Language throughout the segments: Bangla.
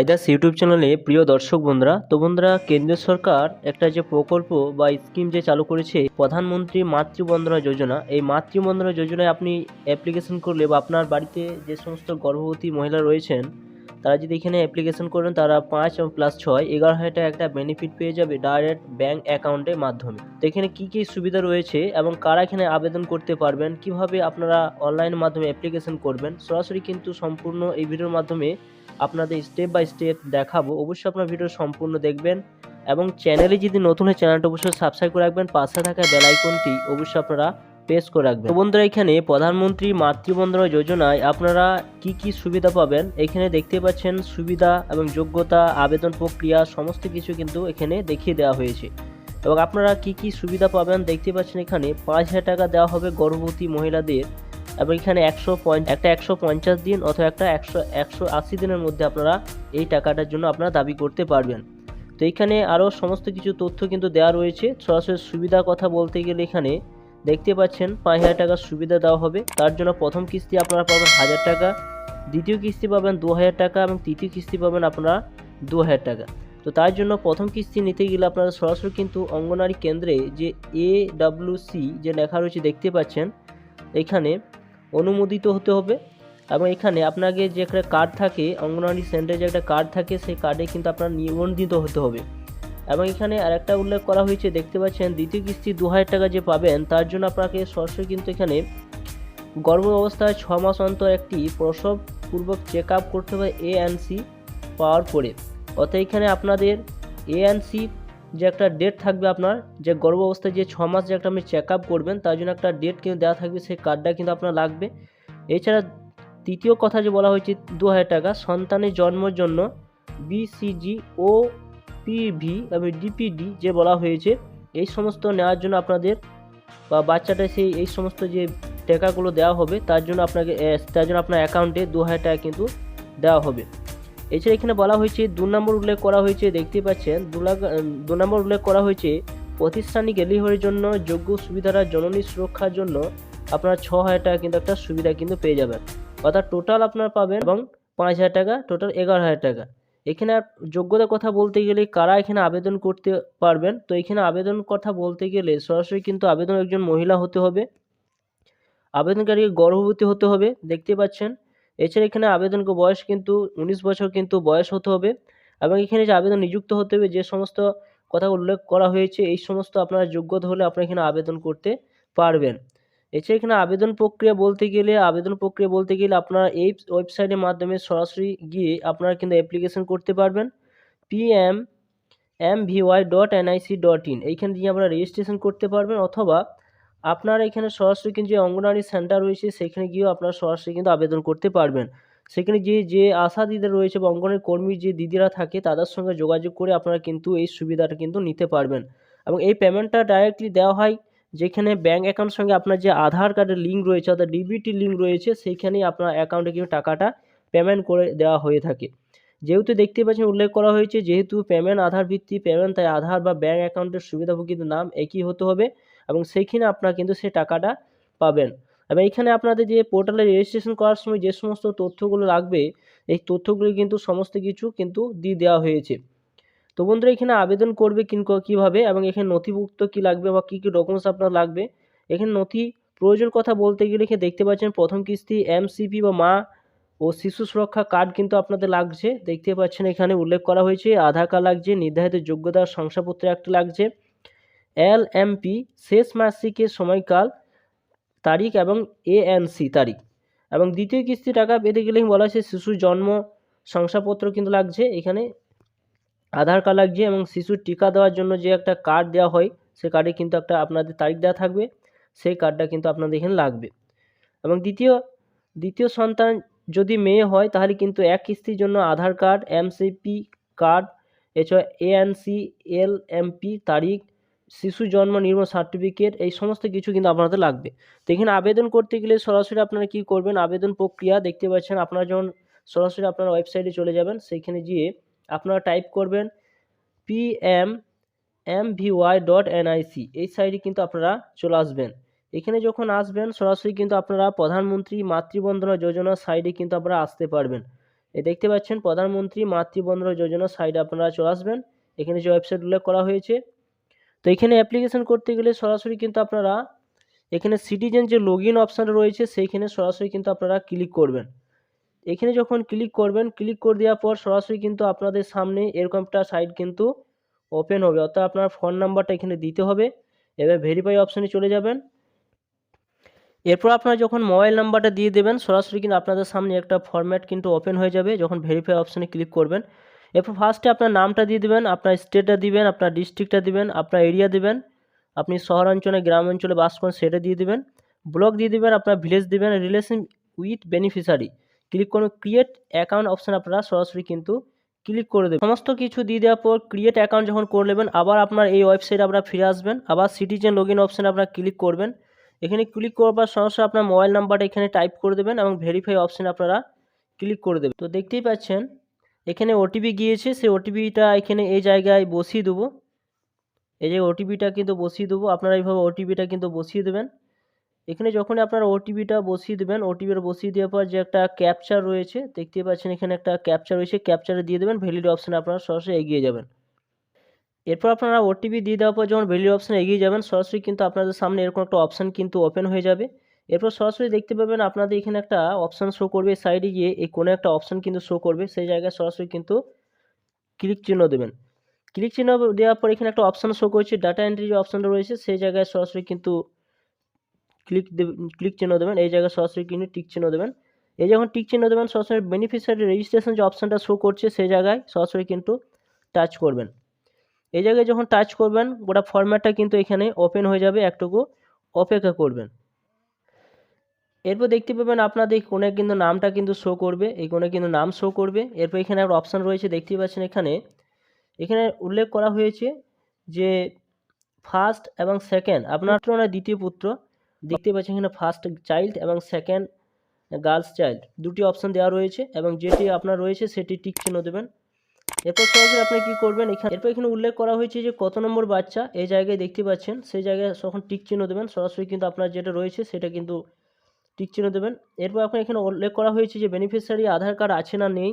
আইদাস ইউটিউব চ্যানেলে প্রিয় দর্শক বন্ধুরা, তো বন্ধুরা, কেন্দ্রীয় সরকার একটা যে প্রকল্প বা স্কিম যে চালু করেছে, প্রধানমন্ত্রী মাতৃবন্দনা যোজনা, এই মাতৃবন্দনা যোজনায় আপনি অ্যাপ্লিকেশন করলে বা আপনার বাড়িতে যে সমস্ত গর্ভবতী মহিলা রয়েছেন, তারা যদি এখানে অ্যাপ্লিকেশন করেন, তারা পাঁচ এবং প্লাস ছয়, এগারো হাজার টাকা একটা বেনিফিট পেয়ে যাবে ডাইরেক্ট ব্যাঙ্ক অ্যাকাউন্টের মাধ্যমে। তো এখানে কী কী সুবিধা রয়েছে এবং কারা এখানে আবেদন করতে পারবেন? কীভাবে আপনারা অনলাইনের মাধ্যমে অ্যাপ্লিকেশন করবেন? সরাসরি কিন্তু সম্পূর্ণ এই ভিডিওর মাধ্যমে আপনাদের স্টেপ বাই স্টেপ দেখাবো। অবশ্যই আপনার ভিডিও সম্পূর্ণ দেখবেন এবং চ্যানেলে যদি নতুন হয় চ্যানেলটা অবশ্যই সাবস্ক্রাইব করে রাখবেন। পাশে থাকা বেল আইকনটি অবশ্যই আপনারা প্রেস করে রাখবেন। বন্ধুরা, এখানে প্রধানমন্ত্রী মাতৃবন্দনা যোজনায় আপনারা কি কি সুবিধা পাবেন? এখানে দেখতে পাচ্ছেন সুবিধা এবং যোগ্যতা, আবেদন প্রক্রিয়া, সমস্ত কিছু কিন্তু এখানে দেখিয়ে দেওয়া হয়েছে। এবং আপনারা কি কি সুবিধা পাবেন? দেখতে পাচ্ছেন এখানে পাঁচ হাজার টাকা দেওয়া হবে গর্ভবতী মহিলাদের। এবং এখানে একশো একটা একশো পঞ্চাশ দিন অথবা একটা একশো একশো আশি দিনের মধ্যে আপনারা এই টাকাটার জন্য আপনারা দাবি করতে পারবেন। তো এখানে আরও সমস্ত কিছু তথ্য কিন্তু দেওয়া রয়েছে। সরাসরি সুবিধার কথা বলতে গেলে এখানে দেখতে পাচ্ছেন, পাঁচ হাজার টাকার সুবিধা দেওয়া হবে। তার জন্য প্রথম কিস্তি আপনারা পাবেন হাজার টাকা, দ্বিতীয় কিস্তি পাবেন দু হাজার টাকা এবং তৃতীয় কিস্তি পাবেন আপনারা দু হাজার টাকা। তো তার জন্য প্রথম কিস্তি নিতে গেলে আপনারা সরাসরি কিন্তু অঙ্গনারী কেন্দ্রে যে এ সি যে লেখা রয়েছে দেখতে পাচ্ছেন, এখানে অনুমোদিত হতে হবে। এবং এখানে আপনাকে যে একটা কার্ড থাকে, অঙ্গনওয়াড়ি সেন্টারে যে একটা কার্ড থাকে, সেই কার্ডে কিন্তু আপনার নিবন্ধিত হতে হবে। এবং এখানে আরেকটা উল্লেখ করা হয়েছে, দেখতে পাচ্ছেন, দ্বিতীয় কিস্তি দু হাজার টাকা যে পাবেন, তার জন্য আপনাকে সরাসরি কিন্তু এখানে গর্ভ অবস্থায় ছ মাস অন্তর একটি প্রসবপূর্বক চেক আপ করতে হবে এএনসি পাওয়ার পরে। অর্থাৎ এখানে আপনাদের এএনসি যে একটা ডেট থাকবে আপনার, যে গর্ভ অবস্থায় যে ছ মাস যে একটা আপনি চেক আপ করবেন, তার জন্য একটা ডেট কিন্তু দেওয়া থাকবে, সেই কার্ডটা কিন্তু আপনার লাগবে। এছাড়া তৃতীয় কথা যে বলা হয়েছে দু হাজার টাকা, সন্তানের জন্মের জন্য বিসিজি ও পিভি এবং ডিপিডি যে বলা হয়েছে, এই সমস্ত নেওয়ার জন্য আপনাদের বা বাচ্চাটা সেই, এই সমস্ত যে টাকাগুলো দেওয়া হবে, তার জন্য আপনাকে তার জন্য আপনার অ্যাকাউন্টে দু হাজার টাকা কিন্তু দেওয়া হবে। এছাড়া এখানে বলা হয়েছে, দু নম্বর উল্লেখ করা হয়েছে, দেখতে পাচ্ছেন, দু নম্বর উল্লেখ করা হয়েছে, প্রতিষ্ঠানিক ডেলিভারির জন্য যোগ্য সুবিধারা জননী সুরক্ষার জন্য আপনার ছ হাজার টাকা কিন্তু একটা সুবিধা কিন্তু পেয়ে যাবেন। অর্থাৎ টোটাল আপনার পাবেন এবং পাঁচ হাজার টাকা টোটাল এগারো হাজার টাকা। এখানে যোগ্যতার কথা বলতে গেলে কারা এখানে আবেদন করতে পারবেন? তো এখানে আবেদন কথা বলতে গেলে সরাসরি কিন্তু আবেদন একজন মহিলা হতে হবে। আবেদনকারীকে গর্ভবতী হতে হবে, দেখতে পাচ্ছেন। এছাড়া এখানে আবেদন বয়স কিন্তু উনিশ বছর কিন্তু বয়স হতে হবে এবং এখানে যে আবেদন নিযুক্ত হতে হবে, যে সমস্ত কথা উল্লেখ করা হয়েছে, এই সমস্ত আপনার যোগ্যতা হলে আপনারা এখানে আবেদন করতে পারবেন। এছাড়া এখানে আবেদন প্রক্রিয়া বলতে গেলে, আবেদন প্রক্রিয়া বলতে গেলে আপনারা এই ওয়েবসাইটের মাধ্যমে সরাসরি গিয়ে আপনারা কিন্তু অ্যাপ্লিকেশন করতে পারবেন। PM M V Y dot NIC dot in এইখানে দিয়ে আপনারা রেজিস্ট্রেশন করতে পারবেন অথবা আপনারা এখানে সরাসরি কিন্তু যে অঙ্গনওয়াড়ি সেন্টার রয়েছে, সেখানে গিয়েও আপনারা সরাসরি কিন্তু আবেদন করতে পারবেন। সেখানে যে যে আশা দিদি রয়েছে বা অঙ্গনের কর্মী যে দিদিরা থাকে, তাদের সঙ্গে যোগাযোগ করে আপনারা কিন্তু এই সুবিধাটা কিন্তু নিতে পারবেন। এবং এই পেমেন্টটা ডাইরেক্টলি দেওয়া হয়, যেখানে ব্যাঙ্ক অ্যাকাউন্টের সঙ্গে আপনার যে আধার কার্ডের লিঙ্ক রয়েছে, অর্থাৎ ডিবিটি লিঙ্ক রয়েছে সেইখানেই আপনার অ্যাকাউন্টে কিন্তু টাকাটা পেমেন্ট করে দেওয়া হয়ে থাকে। যেহেতু দেখতে পাচ্ছেন, উল্লেখ করা হয়েছে, যেহেতু পেমেন্ট আধার ভিত্তি পেমেন্ট তাই আধার বা ব্যাঙ্ক অ্যাকাউন্টের সুবিধাভোগীদের নাম একই হতে হবে। এবং সেইখানে আপনারা কিন্তু সেই টাকাটা পাবেন। এবং এখানে আপনাদের যে পোর্টালে রেজিস্ট্রেশন করার সময় যে সমস্ত তথ্যগুলো লাগবে, এই তথ্যগুলো কিন্তু সমস্ত কিছু কিন্তু দিয়ে দেওয়া হয়েছে। তো বন্ধুরা, এখানে আবেদন করবে কীভাবে এবং এখানে নথিভুক্ত কী লাগবে বা কী কী ডকুমেন্টস আপনার লাগবে? এখানে নথি প্রয়োজন কথা বলতে গেলে এখানে দেখতে পাচ্ছেন প্রথম কিস্তি এমসিপি বা মা ও শিশু সুরক্ষা কার্ড কিন্তু আপনাদের লাগছে। দেখতে পাচ্ছেন এখানে উল্লেখ করা হয়েছে, আধার কার্ড লাগছে, নির্ধারিত যোগ্যতার শংসাপত্র একটা লাগছে। এল এমপি শেষ মাসিকের সময়কাল, তারিখ এবং এএনসি তারিখ। এবং দ্বিতীয় কিস্তি টাকা পেতে গেলে বলা হয়েছে শিশুর জন্ম শংসাপত্র কিন্তু লাগছে। এখানে আধার কার্ড লাগছে এবং শিশুর টিকা দেওয়ার জন্য যে একটা কার্ড দেওয়া হয়, সে কার্ডে কিন্তু একটা আপনাদের তারিখ দেওয়া থাকবে। সেই কার্ডটা কিন্তু আপনাদের এখানে লাগবে। এবং দ্বিতীয় দ্বিতীয় সন্তান যদি মেয়ে হয়, তাহলে কিন্তু এক কিস্তির জন্য আধার কার্ড এমসিপি কার্ড, এছাড়া এএনসি এল এমপি তারিখ শিশু জন্ম নির্মল সার্টিফিকেট এই সমস্ত কিছু কিন্তু আপনাদের লাগবে। তো এখানে আবেদন করতে গেলে সরাসরি আপনারা কী করবেন? আবেদন প্রক্রিয়া দেখতে পাচ্ছেন, আপনারা যখন সরাসরি আপনারা ওয়েবসাইটে চলে যাবেন সেইখানে গিয়ে আপনারা টাইপ করবেন P M M V Y dot NIC এই সাইটে কিন্তু আপনারা চলে আসবেন। এখানে যখন আসবেন, সরাসরি কিন্তু আপনারা প্রধানমন্ত্রী মাতৃবন্দনা যোজনার সাইডে কিন্তু আপনারা আসতে পারবেন। এই দেখতে পাচ্ছেন, প্রধানমন্ত্রী মাতৃবন্ধনা যোজনা সাইডে আপনারা চলে আসবেন। এখানে যে ওয়েবসাইট উল্লেখ করা হয়েছে তো এখানে অ্যাপ্লিকেশন করতে গেলে সরাসরি কিন্তু আপনারা এখানে সিটিজেন যে লগ ইন অপশান রয়েছে, সেইখানে সরাসরি কিন্তু আপনারা ক্লিক করবেন। এখানে যখন ক্লিক করবেন ক্লিক করে দেওয়ার পর সরাসরি কিন্তু আপনাদের সামনে এরকম একটা সাইট কিন্তু ওপেন হবে। অর্থাৎ আপনার ফোন নাম্বারটা এখানে দিতে হবে। এবার ভেরিফাই অপশানে চলে যাবেন। এরপর আপনারা যখন মোবাইল নাম্বারটা দিয়ে দেবেন, সরাসরি কিন্তু আপনাদের সামনে একটা ফরম্যাট কিন্তু ওপেন হয়ে যাবে। যখন ভেরিফাই অপশানে ক্লিক করবেন এরপর ফার্স্টে আপনার নামটা দিয়ে দেবেন, আপনার স্টেটটা দিবেন, আপনার ডিস্ট্রিক্টটা দিবেন, আপনার এরিয়া দিবেন, আপনি শহরাঞ্চলে গ্রাম অঞ্চলে বাস করেন সেটা দিয়ে দিবেন ব্লক দিয়ে দিবেন, আপনার ভিলেজ দিবেন রিলেশন উইথ বেনিফিশিয়ারি ক্লিক করুন ক্রিয়েট অ্যাকাউন্ট অপশান আপনারা সরাসরি কিন্তু ক্লিক করে দেবেন। সমস্ত কিছু দিয়ে দেওয়ার পর ক্রিয়েট অ্যাকাউন্ট যখন করে নেবেন, আবার আপনার এই ওয়েবসাইটে আপনারা ফিরে আসবেন, আবার সিটিজেন লগ ইন অপশানে আপনারা ক্লিক করবেন। এখানে ক্লিক করার পর সরাসরি আপনার মোবাইল নাম্বারটা এখানে টাইপ করে দেবেন এবং ভেরিফাই অপশানে আপনারা ক্লিক করে দেবেন। তো দেখতেই পাচ্ছেন এখানে ওটিপি গিয়েছে সেই ওটিপিটা এখানে এই জায়গায় বসিয়ে দেবো। এই যে ওটিপিটা কিন্তু বসিয়ে দেবো, আপনারা এইভাবে ওটিপিটা কিন্তু বসিয়ে দেবেন। এখানে যখনই আপনারা ওটিপিটা বসিয়ে দেবেন ওটিপিটা বসিয়ে দেওয়ার পর যে একটা ক্যাপচার রয়েছে দেখতেই পাচ্ছেন এখানে একটা ক্যাপচার রয়েছে ক্যাপচারে দিয়ে দেবেন ভ্যালিড অপশানে আপনারা সরাসরি এগিয়ে যাবেন। এরপর আপনারা ওটিপি দিয়ে দেওয়ার পর যখন ভ্যালিড অপশানে এগিয়ে যাবেন, সরাসরি কিন্তু আপনাদের সামনে এরকম একটা অপশান কিন্তু ওপেন হয়ে যাবে। এরপর সরাসরি দেখতে পাবেন আপনাদের এখানে একটা অপশান শো করবে। সাইডে গিয়ে এই কোনো একটা অপশান কিন্তু শো করবে। সেই জায়গায় সরাসরি কিন্তু ক্লিক চিহ্ন দেবেন। ক্লিক চিহ্ন দেওয়ার পর এখানে একটা অপশান শো করছে। ডাটা এন্ট্রি যে অপশানটা রয়েছে, সেই জায়গায় সরাসরি কিন্তু ক্লিক ক্লিক চিহ্ন দেবেন। এই জায়গায় সরাসরি কিন্তু টিক চিহ্ন দেবেন। এই যখন টিক চিহ্ন দেবেন, সরাসরি বেনিফিশিয়ারি রেজিস্ট্রেশন যে অপশানটা শো করছে, সেই জায়গায় সরাসরি কিন্তু টাচ করবেন। এই জায়গায় যখন টাচ করবেন, গোটা ফরম্যাটটা কিন্তু এখানে ওপেন হয়ে যাবে। একটুকু অপেক্ষা করবেন। এরপর দেখতে পাবেন আপনাদের এই কোণে কিন্তু নামটা কিন্তু শো করবে, এই কোণে কিন্তু নাম শো করবে। এরপর এখানে একটা অপশান রয়েছে, দেখতেই পাচ্ছেন এখানে। এখানে উল্লেখ করা হয়েছে যে ফার্স্ট এবং সেকেন্ড আপনার তুলনায় দ্বিতীয় পুত্র দেখতে পাচ্ছেন এখানে ফার্স্ট চাইল্ড এবং সেকেন্ড গার্লস চাইল্ড দুটি অপশান দেওয়া রয়েছে এবং যেটি আপনার রয়েছে সেটি টিক চিহ্ন দেবেন। এরপর সরাসরি আপনি কী করবেন, এখানে এরপর এখানে উল্লেখ করা হয়েছে যে কত নম্বর বাচ্চা, এই জায়গায় দেখতে পাচ্ছেন, সেই জায়গায় যখন টিক চিহ্ন দেবেন, সরাসরি কিন্তু আপনার যেটা রয়েছে সেটা কিন্তু টিক চিহ্ন দেবেন। এরপর আপনার এখানে উল্লেখ করা হয়েছে যে বেনিফিশিয়ারি আধার কার্ড আছে না নেই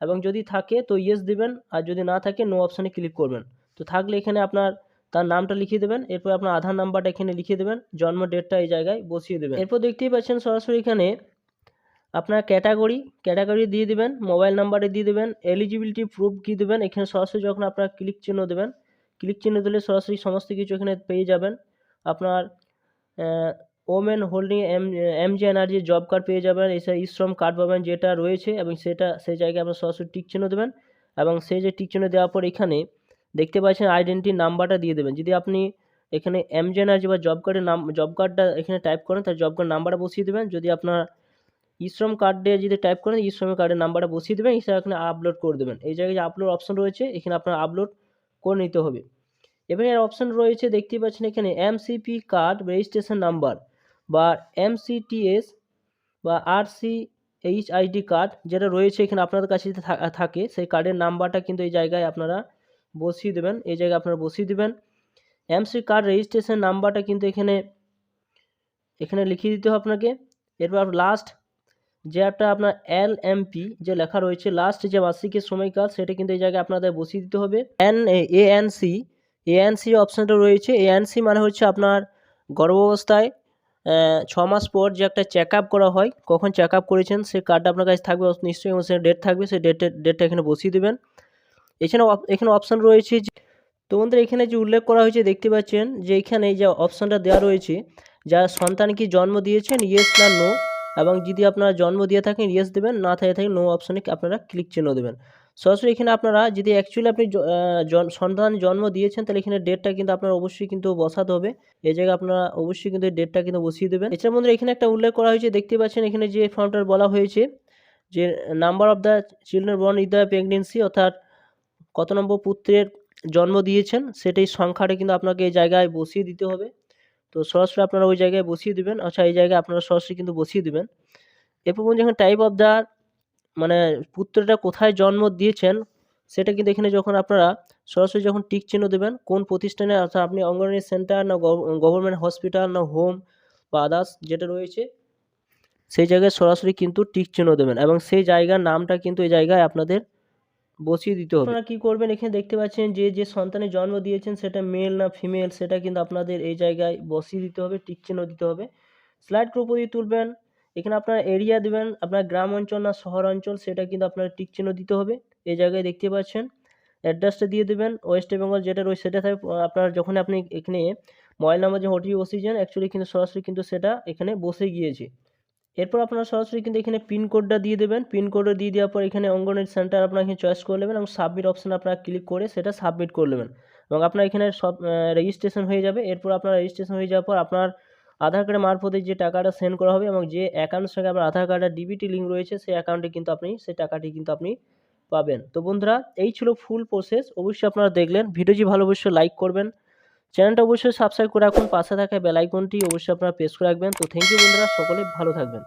এবং যদি থাকে তো ইয়েস দিবেন, আর যদি না থাকে নো অপশানে ক্লিক করবেন। তো থাকলে এখানে আপনার তার নামটা লিখিয়ে দেবেন, এরপর আপনার আধার নাম্বারটা এখানে লিখিয়ে দেবেন, জন্ম ডেটটা এই জায়গায় বসিয়ে দেবেন। এরপর দেখতেই পাচ্ছেন সরাসরি এখানে আপনার ক্যাটাগরি ক্যাটাগরি দিয়ে দেবেন মোবাইল নাম্বারে দিয়ে দেবেন এলিজিবিলিটি প্রুফ কী দেবেন। এখানে সরাসরি যখন আপনার ক্লিক চিহ্ন দেবেন ক্লিক চিহ্ন দিলে সরাসরি সমস্ত কিছু এখানে পেয়ে যাবেন। আপনার women holding M G energy job card পেয়ে যাবেন। এছাড়া ইশ্রম কার্ড পাবেন যেটা রয়েছে এবং সেটা সেই জায়গায় আপনার সরাসরি টিক চিহ্ন দেবেন এবং সেই যে টিক চিহ্ন দেওয়ার পর এখানে দেখতে পাচ্ছেন আইডেন্টি নাম্বারটা দিয়ে দেবেন। যদি আপনি এখানে এম জি এনার্জি বা জব কার্ডের নাম, জব কার্ডটা এখানে টাইপ করেন তার জব কার্ড নাম্বারটা বসিয়ে দেবেন। যদি আপনার ইশ্রম কার্ডে যদি টাইপ করেন ইশ্রমের কার্ডের নাম্বারটা বসিয়ে দেবেন এছাড়া এখানে আপলোড করে দেবেন। এই জায়গায় যে আপলোড অপশন রয়েছে, এখানে আপনার আপলোড করে নিতে হবে। এবার এর অপশন রয়েছে দেখতেই পাচ্ছেন এখানে এমসিপি কার্ড, রেজিস্ট্রেশন নাম্বার। বা এমসিটিএস বা R C H ID card যেটা রয়েছে এখানে আপনাদের কাছে থাকে, সেই কার্ডের নাম্বারটা কিন্তু এই জায়গায় আপনারা বসিয়ে দেবেন। এই জায়গায় আপনারা বসিয়ে দেবেন। এমসি কার্ড রেজিস্ট্রেশন নাম্বারটা কিন্তু এখানে এখানে লিখিয়ে দিতে হবে আপনাকে। এরপর লাস্ট যে একটা আপনার এল এম পি যে লেখা রয়েছে লাস্ট যে মাসিকের সময়কাল সেটা কিন্তু এই জায়গায় আপনাদের বসিয়ে দিতে হবে। N A N C A N C অপশানটা রয়েছে। এ এন সি মানে হচ্ছে আপনার গর্ভাবস্থায় ছ মাস পর যে একটা চেক করা হয়, কখন চেক করেছেন সেই কার্ডটা আপনার কাছে থাকবে নিশ্চয়ই এবং সে ডেট থাকবে সেই ডেটের ডেটটা এখানে বসিয়ে দেবেন। এছাড়া এখানে অপশান রয়েছে যে, তোমাদের এখানে যে উল্লেখ করা হয়েছে, দেখতে পাচ্ছেন যে এখানে যে অপশানটা দেওয়া রয়েছে যারা সন্তান কি জন্ম দিয়েছেন ইয়েস না নো এবং যদি আপনারা জন্ম দিয়ে থাকেন ইয়েস দেবেন, না থাকে থাকেন নো অপশানে আপনারা ক্লিক চিহ্ন দেবেন। সরাসরি এখানে আপনারা যদি অ্যাকচুয়ালি আপনি সন্তান জন্ম দিয়েছেন, তাহলে এখানে ডেটটা কিন্তু আপনার অবশ্যই কিন্তু বসাতে হবে। এই জায়গায় আপনারা অবশ্যই কিন্তু ডেটটা কিন্তু বসিয়ে দেবেন। এছাড়া বন্ধুরা, এখানে একটা উল্লেখ করা হয়েছে, দেখতে পাচ্ছেন এখানে যে ফর্মটা বলা হয়েছে, যে number of the children born in the pregnancy অর্থাৎ কত নম্বর পুত্রের জন্ম দিয়েছেন, সেটাই সংখ্যাটা কিন্তু আপনাকে এই জায়গায় বসিয়ে দিতে হবে। তো সরাসরি আপনারা ওই জায়গায় বসিয়ে দেবেন আচ্ছা এই জায়গায় আপনারা সরাসরি কিন্তু বসিয়ে দেবেন। এরপর যখন টাইপ অফ দ্য মানে পুত্রটা কোথায় জন্ম দিয়েছেন, সেটা কিন্তু এখানে যখন আপনারা সরাসরি যখন টিক চিহ্ন দেবেন, কোন প্রতিষ্ঠানে অর্থাৎ আপনি অঙ্গনওয়াড়ি সেন্টার না গভর্নমেন্ট হসপিটাল না হোম বা আদার্স যেটা রয়েছে, সেই জায়গায় সরাসরি কিন্তু টিক চিহ্ন দেবেন এবং সেই জায়গার নামটা কিন্তু এই জায়গায় আপনাদের বসিয়ে দিতে হবে। আপনারা কী করবেন? এখানে দেখতে পাচ্ছেন যে যে সন্তানের জন্ম দিয়েছেন, সেটা মেল না ফিমেল সেটা কিন্তু আপনাদের এই জায়গায় বসিয়ে দিতে হবে, টিক চিহ্ন দিতে হবে। স্লাইড করে দিয়ে তুলবেন এখানে আপনার এরিয়া দেবেন, আপনার গ্রাম অঞ্চল না শহর অঞ্চল, সেটা কিন্তু আপনার টিক চিহ্ন দিতে হবে। এই জায়গায় দেখতে পাচ্ছেন অ্যাড্রেসটা দিয়ে দেবেন ওয়েস্ট বেঙ্গল যেটা রয়েছে সেটা থাকবে আপনার যখন আপনি এখানে মোবাইল নাম্বার যে ওটিপি বসিয়েছেন অ্যাকচুয়ালি কিন্তু সরাসরি কিন্তু সেটা এখানে বসে গিয়েছে। এরপর আপনারা সরাসরি কিন্তু এখানে পিনকোডটা দিয়ে দেবেন। পিনকোডটা দিয়ে দেওয়ার পর এখানে অঙ্গনওয়াড়ি সেন্টার আপনার এখানে চয়েস করে নেবেন এবং সাবমিট অপশান আপনারা ক্লিক করে সেটা সাবমিট করে নেবেন। এবং আপনার এখানে সব রেজিস্ট্রেশন হয়ে যাবে। এরপর আপনার রেজিস্ট্রেশন হয়ে যাওয়ার পর আপনার আধার কার্ডের মারফতে যে টাকাটা সেন্ড করা হবে এবং যে অ্যাকাউন্টের সঙ্গে আপনার আধার কার্ডের ডিবিটি লিঙ্ক রয়েছে, সেই অ্যাকাউন্টে কিন্তু আপনি, সেই টাকাটি কিন্তু আপনি পাবেন। তো বন্ধুরা, এই ছিল ফুল প্রসেস অবশ্যই আপনারা দেখলেন। ভিডিওটি ভালো, অবশ্যই লাইক করবেন। চ্যানেলটা অবশ্যই সাবস্ক্রাইব করে রাখুন। পাশে থাকা বেলাইকনটি অবশ্যই আপনারা প্রেস করে রাখবেন। তো থ্যাংক ইউ বন্ধুরা। সকলে ভালো থাকবেন।